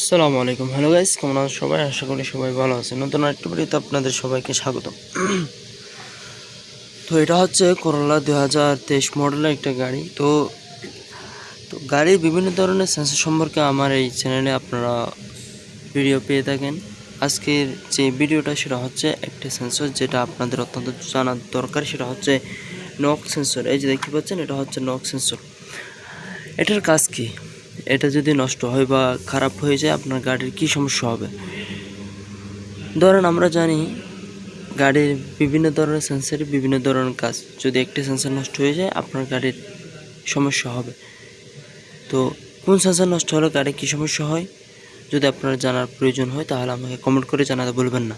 আসসালামু আলাইকুম। Hello guys কেমন আছেন সবাই? আশা করি সবাই ভালো আছে নতুন একটা ভিডিওতে আপনাদের সবাইকে স্বাগত। তো এটা হচ্ছে করলা দু হাজার তেইশ মডেলের একটা গাড়ি। তো তো গাড়ির বিভিন্ন ধরনের সেন্সর সম্পর্কে আমার এই চ্যানেলে আপনারা ভিডিও পেয়ে থাকেন। আজকের যে ভিডিওটা সেটা হচ্ছে একটা সেন্সর যেটা আপনাদের অত্যন্ত জানার দরকার। সেটা হচ্ছে নক সেন্সর এই যে দেখতে পাচ্ছেন, এটা হচ্ছে নক সেন্সর এটার কাজ কি? এটা যদি নষ্ট হয় বা খারাপ হয়ে যায়, আপনার গাড়ির কি সমস্যা হবে? ধরেন আমরা জানি গাড়ির বিভিন্ন ধরনের সেন্সারের বিভিন্ন ধরনের কাজ। যদি একটি সেন্সার নষ্ট হয়ে যায়, আপনার গাড়ির সমস্যা হবে। তো কোন সেন্সার নষ্ট হলে, গাড়ির কী সমস্যা হয়? যদি আপনার জানার প্রয়োজন হয়, তাহলে আমাকে কমেন্ট করে জানাতে বলবেন না।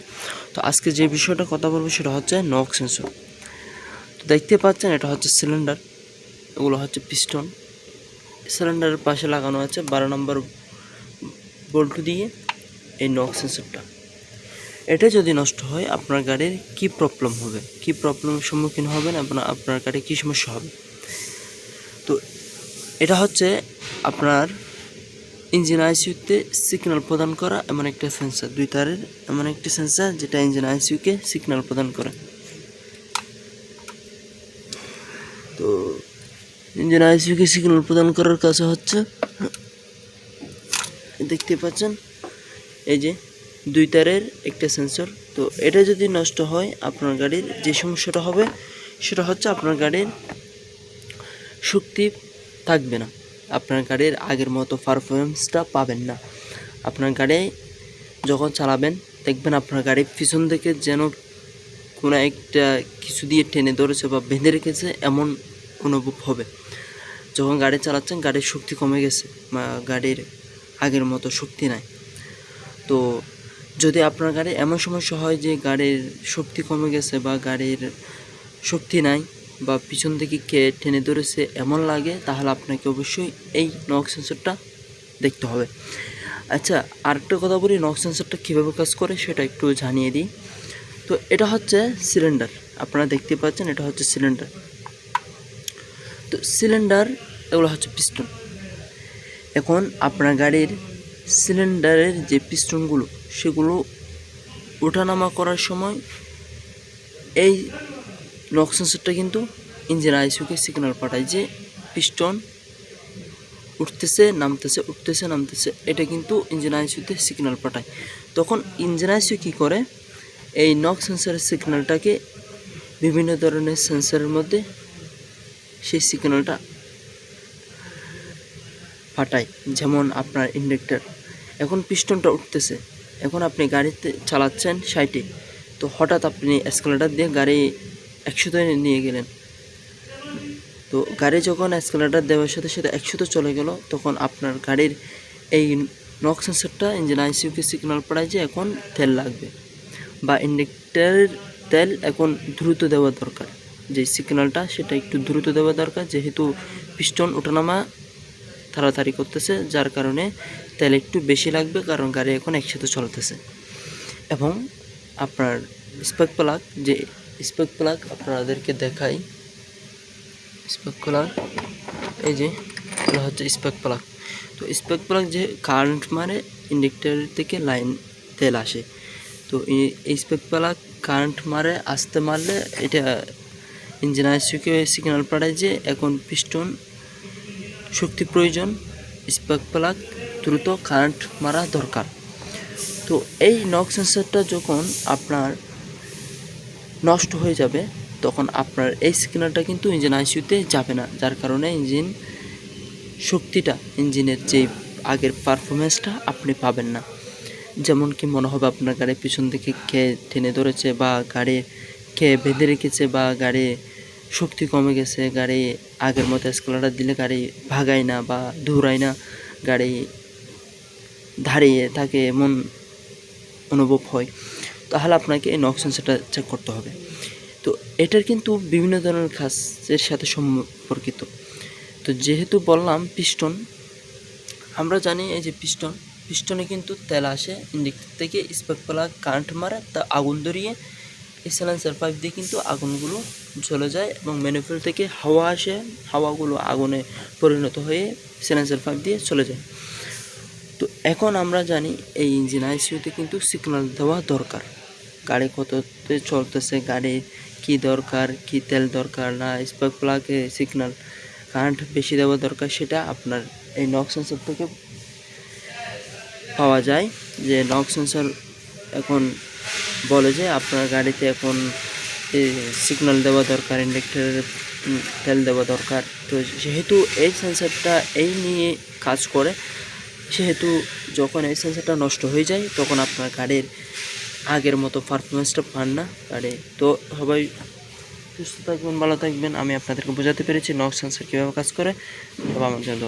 তো আজকে যে বিষয়টা কথা বলব, সেটা হচ্ছে নক সেন্সর তো দেখতে পাচ্ছেন, এটা হচ্ছে সিলিন্ডার এগুলো হচ্ছে পিস্টন সিলিন্ডারের পাশে লাগানো আছে বারো নম্বর বল্টু দিয়ে এই নক সেন্সরটা এটা যদি নষ্ট হয়, আপনার গাড়ির কি প্রবলেম হবে? কি প্রবলেমের সম্মুখীন হবেন আপনার আপনার গাড়ির কী সমস্যা হবে? তো এটা হচ্ছে আপনার ইঞ্জিন আইসিউতে সিগন্যাল প্রদান করা এমন একটা সেন্সার দুই তারের এমন একটি সেন্সার যেটা ইঞ্জিন আইসিউকে সিগন্যাল প্রদান করে। ইঞ্জিন আইসিউকে সিগন্যাল প্রদান করার কাজ হচ্ছে, দেখতে পাচ্ছেন, এই যে দুই তারের একটা সেন্সর তো এটা যদি নষ্ট হয় আপনার গাড়ির যে সমস্যাটা হবে, সেটা হচ্ছে আপনার গাড়ির শক্তি থাকবে না। আপনার গাড়ির আগের মতো পারফরমেন্সটা পাবেন না। আপনার গাড়ি যখন চালাবেন, দেখবেন আপনার গাড়ির পিছন থেকে যেন কোনো একটা কিছু দিয়ে টেনে ধরেছে বা বেঁধে রেখেছে, এমন অনুভব হবে। যখন গাড়ি চালাচ্ছেন, গাড়ির শক্তি কমে গেছে বা গাড়ির আগের মতো শক্তি নাই। তো যদি আপনার গাড়ি এমন সমস্যা হয় যে গাড়ির শক্তি কমে গেছে বা গাড়ির শক্তি নাই বা পিছন থেকে কে টেনে ধরেছে এমন লাগে, তাহলে আপনাকে অবশ্যই এই নক সেন্সরটা দেখতে হবে। আচ্ছা আরেকটা কথা বলি নক সেন্সরটা কীভাবে কাজ করে সেটা একটু জানিয়ে দিই। তো এটা হচ্ছে সিলিন্ডার আপনারা দেখতে পাচ্ছেন এটা হচ্ছে সিলিন্ডার তো সিলিন্ডার এগুলো হচ্ছে পিস্টন এখন আপনার গাড়ির সিলিন্ডারের যে পিস্টনগুলো সেগুলো ওঠানামা করার সময় এই নক সেন্সরটা কিন্তু ইঞ্জিন আইসুকে সিগন্যাল পাঠায় যে পিস্টন উঠতেছে, নামতেছে উঠতেছে, নামতেছে, এটা কিন্তু ইঞ্জিন আইসিউতে সিগন্যাল পাঠায়। তখন ইঞ্জিন আইসিউ কী করে? এই নক সেন্সরের সিগন্যালটাকে বিভিন্ন ধরনের সেন্সরের মধ্যে সেই সিগন্যালটা পাঠায় যেমন আপনার ইন্ডাক্টর এখন পিস্টনটা উঠতেছে। এখন আপনি গাড়িতে চালাচ্ছেন সাইটে তো হঠাৎ আপনি এসকেলেটার দিয়ে গাড়ি একশোতে নিয়ে গেলেন। তো গাড়ি যখন এসকেলেটার দেওয়ার সাথে সাথে একশোতে চলে গেল, তখন আপনার গাড়ির এই নক সেন্সারটা ইঞ্জিন আইসিউকে সিগন্যাল পড়ায় যে এখন তেল লাগবে বা ইন্ডাক্টরের তেল এখন দ্রুত দেওয়া দরকার। যে সিগন্যালটা সেটা একটু দ্রুত দেওয়া দরকার। যেহেতু পিস্টন ওঠানামা তাড়াতাড়ি করতেছে, যার কারণে তেল একটু বেশি লাগবে, কারণ গাড়ি এখন একসাথে চলতেছে। এবং আপনার স্পেক প্লাগ যে স্পেক প্লাগ আপনাদেরকে দেখাই। স্পেক প্লাগ এই যে, এটা হচ্ছে স্পেক প্লাগ তো স্পেক প্লাগ যে কারেন্ট মারে ইন্ডাক্টর থেকে লাইন তেল আসে। তো এই স্পেক প্লাগ কারেন্ট মারে, আসতে মারলে এটা ইঞ্জিন আইসিউকে সিগন্যাল পাঠায় যে এখন পিস্টন শক্তি প্রয়োজন স্পার্ক প্লাগ দ্রুত কারেন্ট মারা দরকার। তো এই নক সেন্সারটা যখন আপনার নষ্ট হয়ে যাবে, তখন আপনার এই সিগন্যালটা কিন্তু ইঞ্জিন আইসিউতে যাবে না। যার কারণে ইঞ্জিন শক্তিটা, ইঞ্জিনের যে আগের পারফরমেন্সটা আপনি পাবেন না। যেমন কি মনে হবে আপনার গাড়ি পিছন থেকে কে টেনে ধরেছে বা গাড়ি কে বেঁধে রেখেছে বা গাড়ি শক্তি কমে গেছে, গাড়ি আগের মতো স্কুলারটা দিলে গাড়ি ভাগায় না বা দৌড়ায় না, গাড়ি দাঁড়িয়ে থাকে এমন অনুভব হয়। তাহলে আপনাকে এই নক সেন্সারটা চেক করতে হবে। তো এটার কিন্তু বিভিন্ন ধরনের কাজের সাথে সম্পর্কিত। তো যেহেতু বললাম পিস্টন আমরা জানি এই যে পিস্টন পিস্টনে কিন্তু তেল আসে, ইন্ডিকেটর থেকে স্পার্ক প্লাগ কারেন্ট মারে, তা আগুন ধরিয়ে, এই সিলেন্সার পাইপ দিয়ে কিন্তু আগুনগুলো জ্বলে যায় এবং ম্যানুফেল থেকে হাওয়া আসে, হাওয়াগুলো আগুনে পরিণত হয়ে সিলেন্সার পাইপ দিয়ে চলে যায়। তো এখন আমরা জানি এই ইঞ্জিন আইসিউতে কিন্তু সিগন্যাল দেওয়া দরকার। গাড়ি কততে চলতেছে, গাড়ি কি দরকার, কি তেল দরকার, না স্পার্ক প্লাগে সিগন্যাল কারেন্ট বেশি দেওয়া দরকার সেটা আপনার এই নক সেন্সার থেকে পাওয়া যায়। যে নক সেন্সার এখন বলে যে আপনার গাড়িতে এখন সিগন্যাল দেওয়া দরকার ইন্ডাক্টরের তেল দেওয়া দরকার। তো যেহেতু এই সেন্সরটা এই নিয়ে কাজ করে, সেহেতু যখন এই সেন্সরটা নষ্ট হয়ে যায়, তখন আপনার গাড়ির আগের মতো পারফরমেন্সটা পান না গাড়ি। তো সবাই সুস্থ থাকবেন, ভালো থাকবেন। আমি আপনাদেরকে বোঝাতে পেরেছি নক সেন্সার কীভাবে কাজ করে। সবাই আমার জন্য